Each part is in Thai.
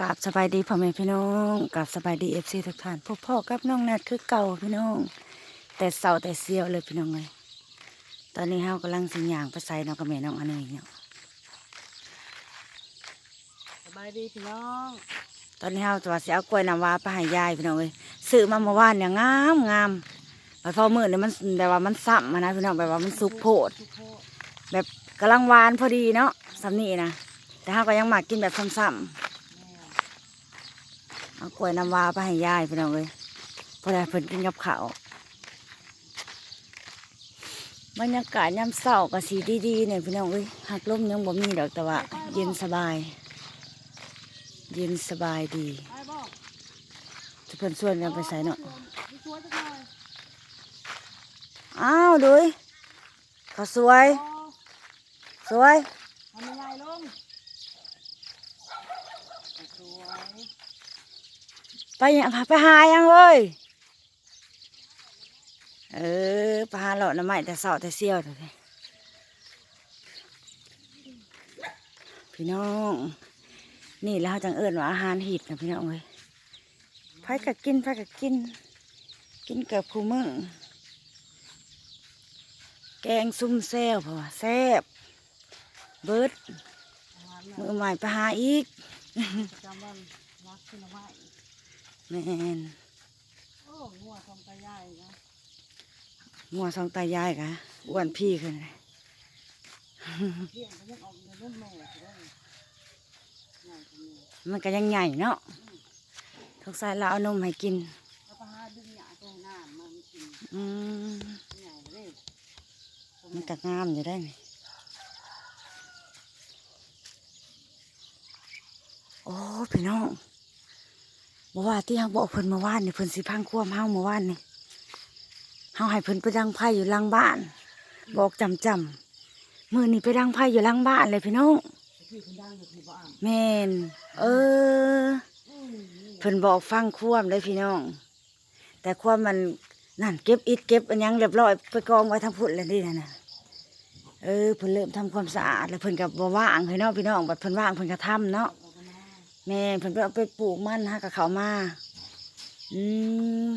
กับสบายดีพ่อแม่พี่น้องกับสบายดีเอฟซีทุกท่านพวกพ่อกับน้องนัดคือเก่าพี่น้อง แต่เสาแต่เสียวเลยพี่น้องเลยตอนนี้เฮากำลังสิย่างไปใส่น้องกับแม่น้องอันนี้เนี่ยสบายดีพี่น้อง ตอนนี้เฮาจะว่าสิเอากล้วยน้ำว้าไปให้ยายพี่น้องเลยซื้อมาเมื่อวานเนี่ยงามงามไปพอมือเนี่ยมันแบบว่ามันซ้ำมานะพี่น้องแบบว่ามันสุกโพดทุกโพด แบบกำลังหวานพอดีเนาะสำนี่นะแต่เฮาก็ยังมากินแบบซ้ำๆแม่ เอากล้วยน้ำว้าไปให้ยายพี่น้องเลยพอได้เพิ่นกินกับข้าวบรรยากาศยามเช้าก็สีดีๆเนี่ยพี่น้องเอ้ยหักลมยังบ่มีดอกแต่ว่าเย็นสบาย เย็นสบายดีจะเพิ่นชวนกันไปใส่เนาะอ้าวดูยเขาวสวย สวย ทำยังไงลุงสวย ไปยังไปหายังเอ้ยเออไปหาเลาะน้ำไม้แต่เช้าแต่เสี้ยวเถอะสิพี่น้อง นี่แล้วจังเอิญว่าอาหารหิดนะพี่น้องเอ้ยไผกักินไผกักิน กินเกือบคู่มือแกงซุ่มแซวเพราะว่าแซ่บเบิดอาหารมือใหม่ไปหาอีก แม่นโอ้งัวทองตาใหญ่นะมัวสองตายายกะอ้วนพี่ขึ้นเลยเลี้ยงเขายังออกในรุ่นแม่เขาได้ใหญ่กว่าแม่มันก็ยังใหญ่เนาะทุกสายเราเอานมให้กินแล้วก็หาดึงหยาตรงหน้ามันกินอืมใหญ่เลยมันก็งามอยู่ได้นี่โอ้พี่น้อง บอกว่าที่เฮาบอกเพิ่นเมื่อวานนี่เพิ่นสิพังควมเฮาเมื่อวานนี่เฮาให้เพิ่นไปดังไพ่อยู่ลังบ้าน บอกจำจำมือนี้ไปดังไพ่อยู่ลังบ้านเลยพี่น้องแม่นเออเพิ่นบอกฟังความได้พี่น้อง แต่ความมันนั่นเก็บอิฐเก็บอันยังเรียบร้อยไปกองไว้ทางพุ่นแล้วนี่นะนะเออเพิ่นเริ่มทำความสะอาดแล้วเพิ่นก็บ่ว่างให้เนาะพี่น้องบัดเพิ่นว่างเพิ่นก็ทำเนาะ แม่เพิ่นไปเอาไปปลูกมันหากับเขามาอืม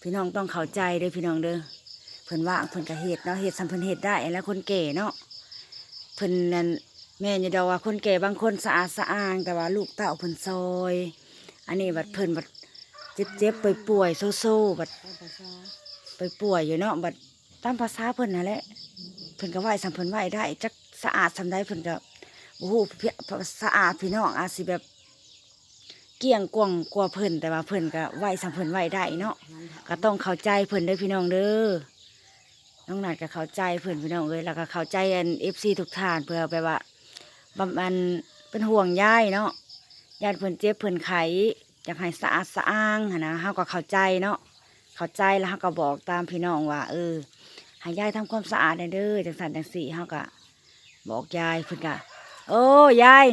พี่น้องต้องเข้าใจเด้อพี่น้องเด้อเพิ่นว่างเพิ่นก็เฮ็ดเนาะเฮ็ดสำเพิ่นเฮ็ดได้แล้วคนแก่เนาะเพิ่นนั่นแม่อย่าดอกว่าคนแก่บางคนสะอาดสะอ้าง แต่ว่าลูกเต้าเพิ่นซอย อันนี้บัดเพิ่นบัดเจ็บเจ็บๆป่วยป่วยๆโซโซบัดไปป่วยอยู่เนาะบัดตามภาษาเพิ่นนั่นแหละเพิ่นก็ไหวสำเพิ่นไหวได้จักสะอาดสำได้เพิ่นก็โอ้โหสะอาดพี่น้องอาจสิแบบ เกลี้ยงกว่างกว่าเพิ่นแต่ว่าเพิ่นก็ไหวสำเพิ่นไหวได้เนาะก็ต้องเข้าใจเพิ่นเด้อพี่น้องเด้อน้องนัดก็เข้าใจเพิ่นพี่น้องเอ้ยแล้วก็เข้าใจอันเอฟซีทุกท่านเพื่อแบบว่าบำบันเป็นห่วงยายเนาะญาติเพิ่นเจ็บเพิ่นไข้อยากให้สะอาดสะอ้างนะเฮาก็เข้าใจเนาะเข้าใจแล้วเฮาก็บอกตามพี่น้องว่า เออให้ยายทำความสะอาดเด้อจังสันจังสี่เฮาก็บอกยายเพิ่นก็โอ้ยาย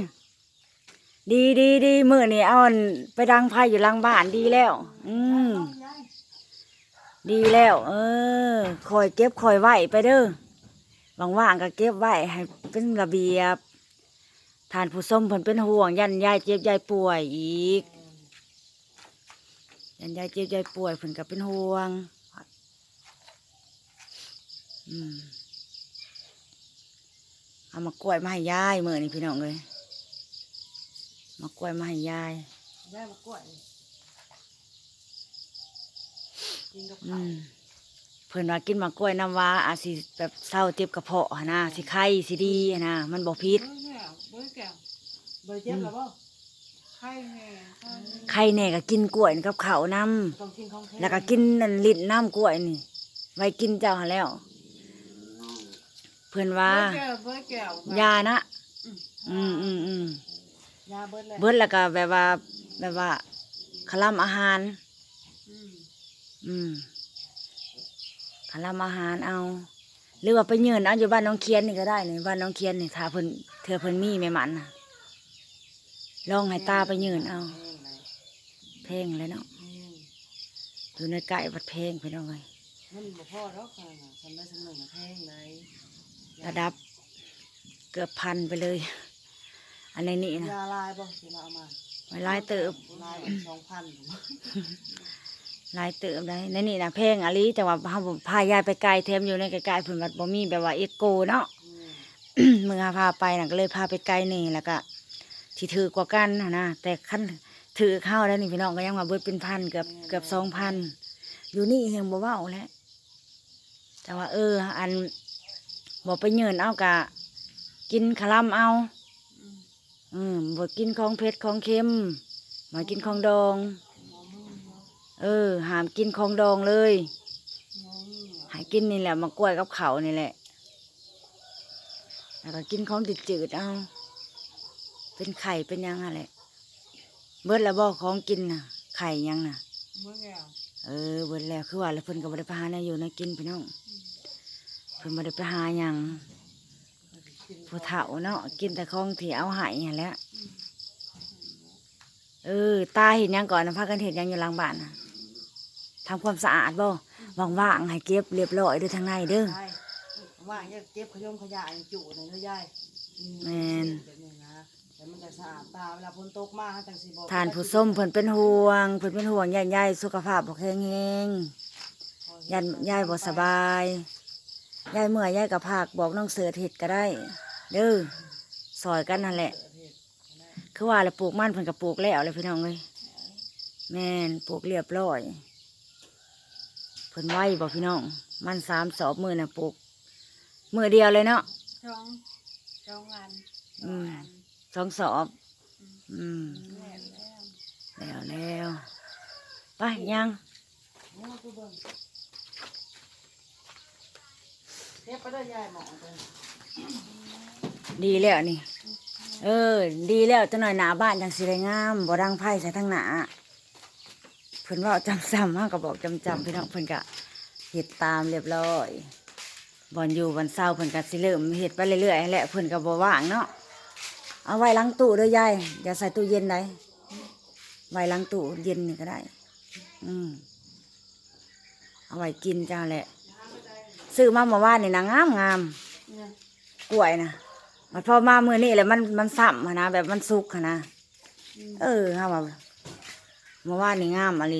ดีดีดีมือนี่เอาอันไปดังไฟอยู่หลังบ้านดีแล้ว อืมดีแล้ว เออคอยเก็บคอยไหวไปเด้อว่างๆก็เก็บไหวให้เป็นระเบียบทานผู้ส้มเพิ่นเป็นห่วง ยันยายเจ็บยายป่วยอีก ยันยายเจ็บยายป่วยเพิ่นก็เป็นห่วงอืมเอามากล้วยมาให้ยายมือนี่พี่น้องเลย มากล้วยมาให้ยายได้มากล้วยกินกับอืข้าวมเพิ่นว่ากินมากล้วยน้ำว้าอาจสิแบบเศร้าเจ็บกระเพาะหั้นนะสิไข้สิดีหั้นนะมันบ่พิษเบอร์แก้วเบอร์แก้วเบอร์เจ็บหรือเปล่าไข่แน่ไข่ไข้แน่ก็กินกล้วยกับข้าวน้ต้องกินของแท้ำแล้วก็กินนั่นลิ้นน้ำกล้วยนี่ไว้กินเจ้าหั้นแล้ว เพิ่นว่าเบอร์แก้วเบอร์แก้วยานะ อืมอืมอืม ยาเบิร์ดเลยเบิดแล้วก็แบบว่า แบบว่าคลำอาหาร อืมอืมคลำอาหารเอา หรือว่าไปยืนเอาอยู่บ้านน้องเคียนนี่ก็ได้นี่บ้านน้องเคียนนี่ถ้าเพิ่นเธอเพิ่นมีแม่มันน่ะลองให้ตาไปยืนเอาเพลงเลยเนาะอืมอยู่ในไก่บัดเพลงไปน้องเลยมันบ่พอหรอกค่ะทำได้สำนึกนะแพงไหนระดับ เกือบพันไปเลย อันในนี้นะยาลายบ่ที่เราเอามาไว้หลายเติบลายสองพันหลายเติบได้ในนี่นะเพลงอะลีแต่ว่าเฮาบ่พายายไปไกลเทมอยู่ในไกลๆเพิ่นว่าบ่มีแบบว่าเอ็กโกเนาะเมื่อพาไปน่ะก็เลยพาไปไกลนี่แล้วก็ที่ถือกว่ากันน่ะนะแต่ขั้นถือเข้าแล้วนี่พี่น้องก็ยังมาเบิดเป็นพันเกือบเกือบสองพันอยู่นี่เฮงบ่เว้าแหล้วแต่ว่าเออ อันบ่ไปเยินเอากะกินขะลำเอา อืมบ่กินของเผ็ดของเค็มมากินของดอง เออห้ามกินของดองเลยให้กินนี่แหละมากล้วยกับเขาวนี่แหละ แล้วก็กินของจืดๆเอา เป็นไข่เป็นหยังอะไรเบิดแล้วบ่ของกินน่ะ ไข่หยังน่ะเมื่อไงเออ เบิดแล้วคือว่าแล้วเพิ่นก็บ่ได้ไปหาแนวอยู่แนวกินพี่น้อง เพิ่นบ่ได้ไปหาหยัง ผู้เฒ่าเนาะกินแต่ของที่เอาให้หั่นแหละเออ ตาเห็นหยังก่อนนะพากันเห็นยังอยู่หลังบ้านน่ะทำความสะอาดบ่ว่างๆให้เก็บเรียบร้อยเด้วยทางในเด้อใช่ว่างเนี่ยเก็บขยมขยะอย่างจุเลยนะยายอืแม่นแบบนี้นะแต่มันจะสะอาดตาเวลาฝนตกมาจังสิบอกทานผู้ส้มเพิ่นเป็นห่วงเพิ่นเป็นห่วงยายๆสุขภาพบ่แข็งแรงยันยายบ่สบาย ยายเมื่อยยายก็พากบอกน้องเสือเฮ็ดก็ได้ เด้อซอยกันนั่นแหละ คือว่าแล้วปลูกมันเพิ่นก็ปลูกแล้วเลยพี่น้องเอ้ยแม่นปลูกเรียบร้อยเพิ่นไว้บ่พี่น้อง มันสามสอบมือน่ะปลูกมือเดียวเลยเนาะสองสองวันอืมสองสอบ อืมแล้วแล้วแล้วแล้วไปยัง เก็บไปด้ยายหมอเลยดีแล้วนี่ เออ ดีแล้วจังหน่อยหนาบ้านจังสิได้งามบ่ดังไพ่ใส่ทั้งหนาเพิ่นว่าจำซ้ำมากก็บอกจำจำพี่น้องเพิ่นก็เฮ็ดตามเรียบร้อยบอนอยู่วันเศร้าเพิ่นก็สิเริ่มเฮ็ดไปเรื่อยๆแหละเพิ่นก็บ่ว่างเนาะเอาไว้ล้างตู้ด้อยายอย่าใส่ตู้เย็นได้ไว้ล้างตู้เย็นนี่ก็ได้ อืมเอาไว้กินจ้าแหละ ซื้อมาเมื่อวานนี่นะงามงามเนี่ยกล้วยนะมันพอมามือนี่แหละมันมันซ้ำหั้นนะแบบมันสุกหั้นนะเออฮะว่าเมื่อวานนี่งามอะไร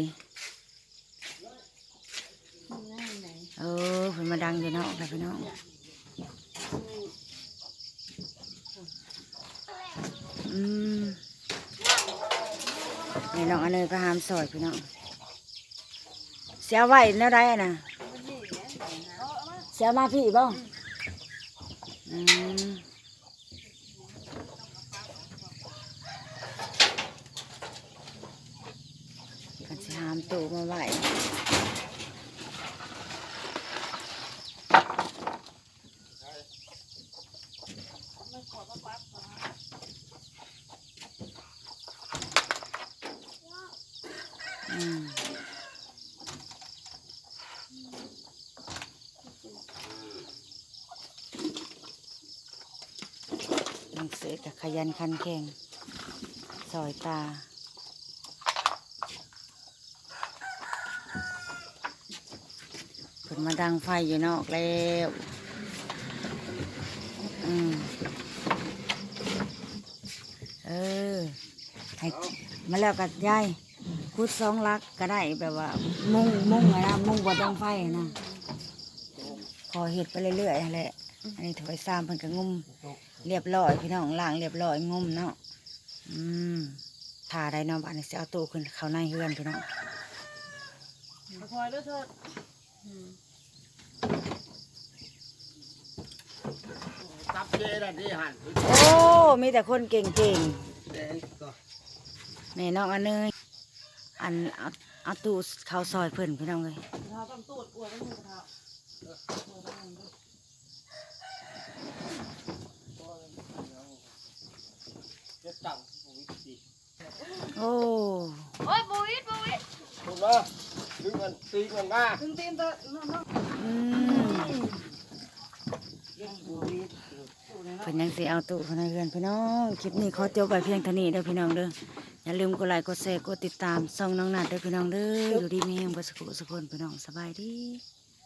ง่ายไหนเออเพิ่นมาดังอยู่เนาะแล้วพี่น้องอืมนี่น้องอันเนยก็หามซอยพี่น้องเสียไว้แนวใดอะนะ เสียมาพี่บ่อืมกันสิหามตู้มาไว้ องเสือกับขยันขันแข่งซอยตาเพิ่นมาดังไฟอยู่นอกแล้วอืมเออให้มาแล้วกับยายคุดสองลักก็ได้แบบว่า มุ่งมุ่งอะนะมุ่งบดดังไฟนะขอเห็ดไปเรื่อยๆแหละอันนี้ถอยซ้ำเพิ่นก็งุ่ม เรียบร้อยพี่น้องล้างเรียบร้อยงุมเนาะอืมถ่าได้เนาะบ้านนี้สิเอาตู้ขึ้นเข้าในเฮือนพี่น้องคอยด้วยเถิดตับเจดันที่หันโอ้มีแต่คนเก่งแดงก็ๆแม่น้องอันเนยอันเอาเอาตู้เข้าซอยเพิ่นพี่น้องเลยเราต้องตูดกลัวต้องมือกระเทา จะตับปุ๋ยสิโอ้โอ้ยบุวิดบุวิดถูกแล้วดึงเงินตีเงินมาถึงตีนเตอะน้องอืมเรื่องบุรีตูดเลยนะเพิ่นยังสิเอาตู้เข้าในเรือนพี่น้องคลิปนี้ขอจบไปเพียงเท่านี้เด้อพี่น้องเด้ออย่าลืมกดไลค์กดแชร์กดติดตามส่องน้องนัดเด้อพี่น้องเด้ออยู่ดีมีแรงบ่สุขสุขคนพี่น้องสบายดี